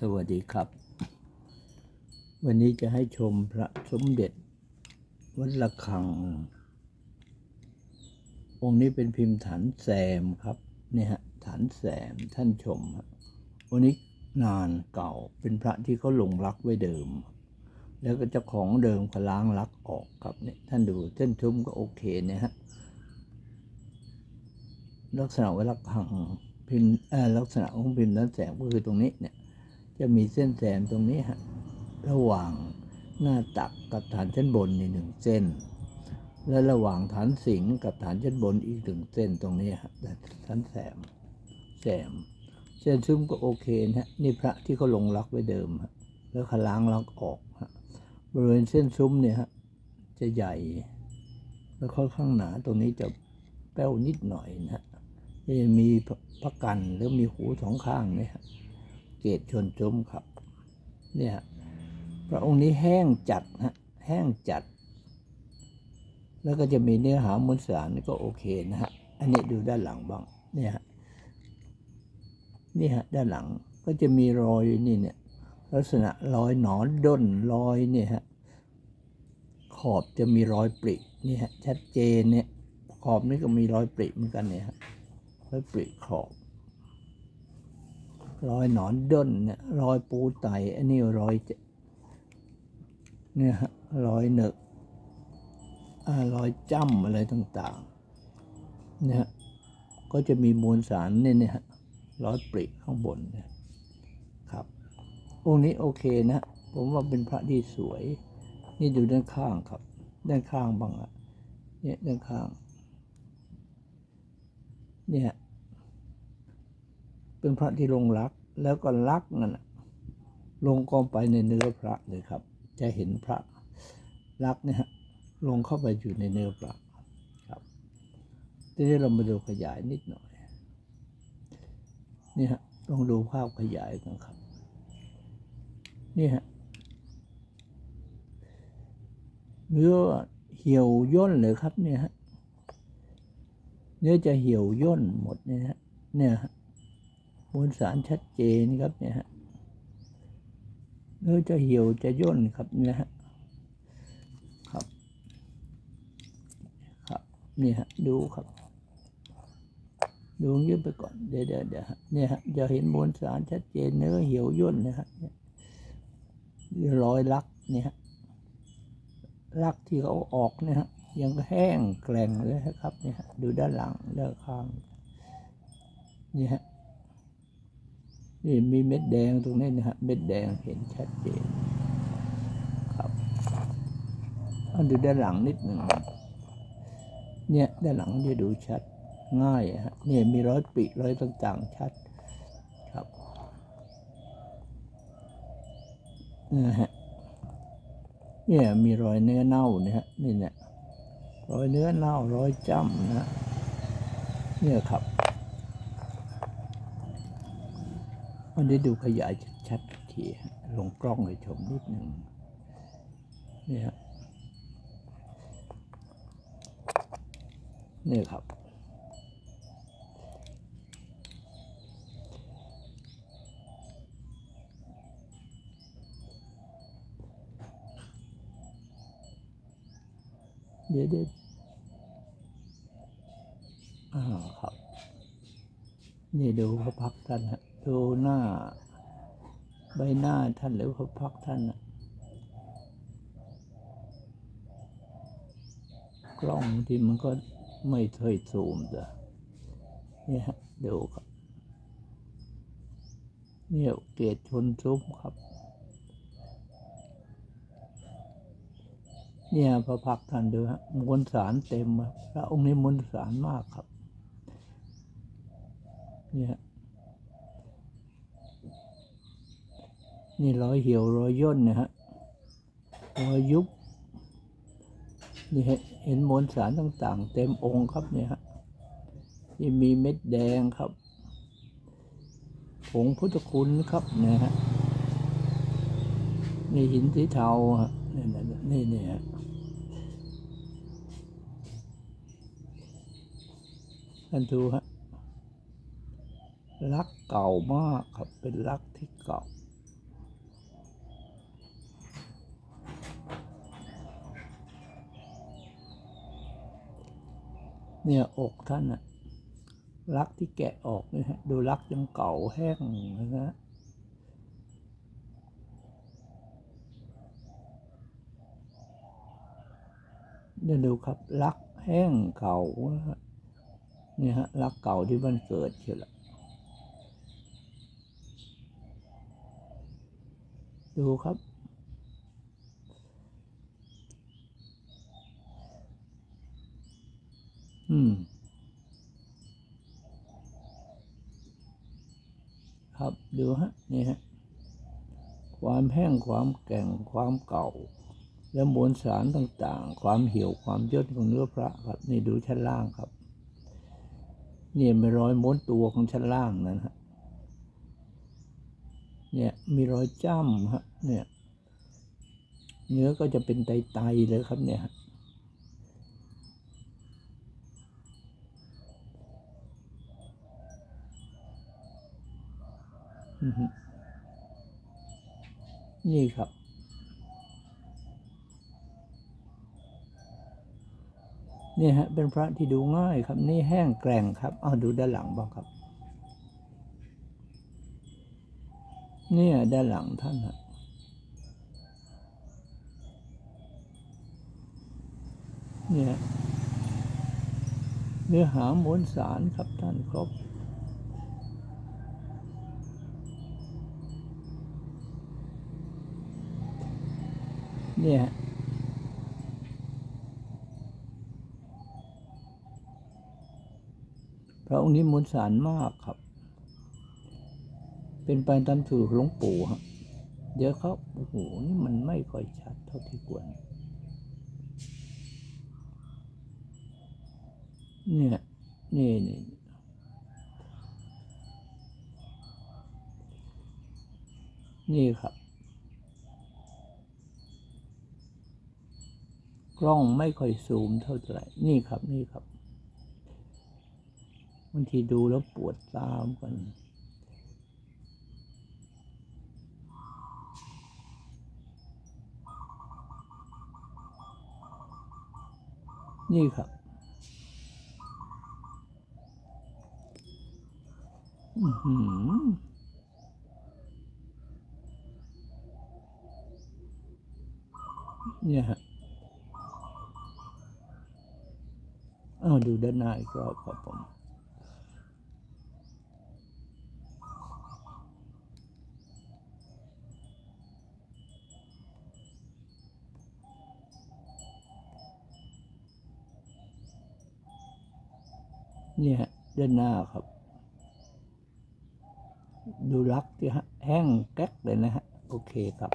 สวัสดีครับ วันนี้จะให้ชมพระสมเด็จ วัดระฆัง องค์นี้เป็นพิมพ์ฐานแซมครับเนี่ยฮะฐานแซมท่านชมฮะองค์นี้นานเก่าเป็นพระที่เขาหลงรักไว้เดิม แล้วก็เจ้าของเดิมเขาล้างรักออกครับเนี่ยท่านดูเส้นทุ้มก็โอเคเนี่ยฮะลักษณะวัดระฆังพิมพ์เออลักษณะของพิมพ์นั้นแสงก็คือตรงนี้เนี่ย จะมีเส้นแสงตรงนี้ฮะระหว่างหน้าตักกับฐานชั้นบนนี่หนึ่งเส้น และระหว่างฐานสิงกับฐานชั้นบนอีกหนึ่งเส้นตรงนี้ฮะแต่ฐานแสมแสมเส้นซึมก็โอเคนะฮะนี่พระที่เขาลงรักไว้เดิมฮะแล้วขล้างรักออกฮะบริเวณเส้นซุ้มเนี่ยฮะจะใหญ่ แล้วค่อนข้างหนาตรงนี้จะแป้วนิดหน่อยนะฮะจะมีพระกันหรือมีหูสองข้างเนี่ยฮะ เกตชนจุ้มครับ เนี่ยฮะพระองค์นี้แห้งจัดฮะแห้งจัด แล้วก็จะมีเนื้อหามวลสารก็โอเคนะฮะอันนี้ดูด้านหลังบ้างเนี่ยฮะนี่ฮะด้านหลังก็จะมีรอยนี่เนี่ยลักษณะรอยหนอนด้นรอยเนี่ยฮะขอบจะมีรอยปรินี่ฮะชัดเจนเนี่ยขอบนี่ก็มีรอยปริเหมือนกันเนี่ยฮะรอยปริขอบ รอยหนอนด้นเนี่ยรอยปูไตอันนี้รอยเนี่ยฮะรอยเหนอะอ่ารอยจ้ำอะไรต่างๆเนี่ยฮะก็จะมีมวลสารเนี่ยเนี่ยฮะรอยปริข้างบนเนี่ยครับ องค์นี้โอเคนะ ผมว่าเป็นพระที่สวย นี่ดูด้านข้างครับ ด้านข้างบ้างอะเนี่ยด้านข้าง เนี่ย เป็นพระที่ลงรัก แล้วก็รักนั่นน่ะลงกองไปในเนื้อพระเลยครับ จะเห็นพระรักเนี่ยลงเข้าไปอยู่ในเนื้อพระครับ ทีนี้เรามาดูขยายนิดหน่อยนี่ฮะลองดูภาพขยายกันครับ นี่ฮะเนื้อเหี่ยวย่นเลยครับเนี่ยฮะเนื้อจะเหี่ยวย่นหมดเนี่ยฮะเนี่ยฮะ มวลสารชัดเจนครับเนี่ยฮะเนื้อจะเหี่ยวจะย่นครับเนี่ยฮะครับครับนี่ฮะดูครับดูเงี้ไปก่อนเดี๋ยวเดี๋ยวเดี๋ยวฮะเนี่ยฮะจะเห็นมวลสารชัดเจนเนื้อเหี่ยวย่นนะฮะนี่รอยลักเนี่ยฮะลักที่เขาออกเนี่ยฮะยังแห้งแกร่งเลยครับเนี่ยฮะดูด้านหลังด้านข้างนี่ฮะ นี่มีเม็ดแดงตรงนี้นะฮะ เม็ดแดงเห็นชัดเจนครับอันดูด้านหลังนิดหนึ่งเนี่ยด้านหลังจะดูชัดง่ายฮะเนี่ยมีรอยปิรอยต่างๆชัดครับนะฮะเนี่ยมีรอยเนื้อเน่าเนี่ยฮะนี่เนี่ยรอยเนื้อเน่ารอยจ้ำนะฮะเนี่ยครับ วันนี้ดูขยายชัดๆทีลงกล้องให้ชมนิดหนึ่งนี่ฮะนี่ครับ เดี๋ยวเดี๋ยวอ่าครับ นี่ดูพระพักตร์ท่านฮะ ดูหน้า ใบหน้าท่านหรือพระพักท่านน่ะกล้องที่มันก็ไม่เคยซูมจ้ะเนี่ยฮะดูครับเนี่ยเกตชนซุ้มครับ เนี่ยพระพักท่านดูฮะมวลสารเต็มพระองค์นี้มวลสารมากครับ เนี่ย นี่รอยเหี่ยวรอยย่นนะฮะรอยยุบนี่เห็นมวลสารต่างๆ เต็มองค์ครับเนี่ยฮะที่มีเม็ดแดงครับ ผงพุทธคุณครับเนี่ยฮะนี่หินสีเทาฮะนี่นี่นี่นี่ฮะท่านดูฮะรักเก่ามากครับเป็นรักที่เก่า เนี่ยอกท่านอะรักที่แกะออกนี่ฮะดูรักยังเก่าแห้งนะฮะเดี๋ยวดูครับรักแห้งเก่าเนี่ยฮะรักเก่าที่มันเกิดเชียวละดูครับ อืม ครับดูฮะ นี่ฮะ ความแห้งความแก่งความเก่า และมวลสารต่างๆ ความเหี่ยวความย่นของเนื้อพระครับ นี่ดูชั้นล่างครับนี่มีรอยม้วนตัวของชั้นล่างนั่นฮะเนี่ยมีรอยจ้ำฮะเนี่ย เนื้อก็จะเป็นไตๆเลยครับเนี่ยฮะ อือฮึ นี่ครับเนี่ยฮะ เป็นพระที่ดูง่ายครับ นี่แห้งแกร่งครับ เอาดูด้านหลังบ้างครับ เนี่ยด้านหลังท่านฮะเนี่ยเนื้อหามวลสารครับท่านครบ เนี่ยฮะพระองค์นี้มวลสารมากครับ เป็นไปตามสูตรหลวงปู่ฮะเดี๋ยวเขาโอ้โหนี่มันไม่ค่อยชัดเท่าที่ควร เนี่ย นี่นี่นี่ครับ ล้องไม่ค่อยซูมเท่าไหร่ นี่ครับนี่ครับบางทีดูแล้วปวดตามกัน นี่ครับอือหือเนี่ยฮะ อ้าวดูด้านหน้าอีกรอบครับผมเนี่ยด้านหน้าครับ ดูรักที่ฮะแห้งแก๊กเลยนะฮะ โอเคครับ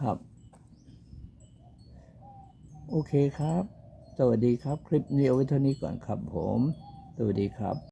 ครับ โอเคครับ สวัสดีครับ คลิปนี้เอาไว้เท่านี้ก่อนครับผม สวัสดีครับ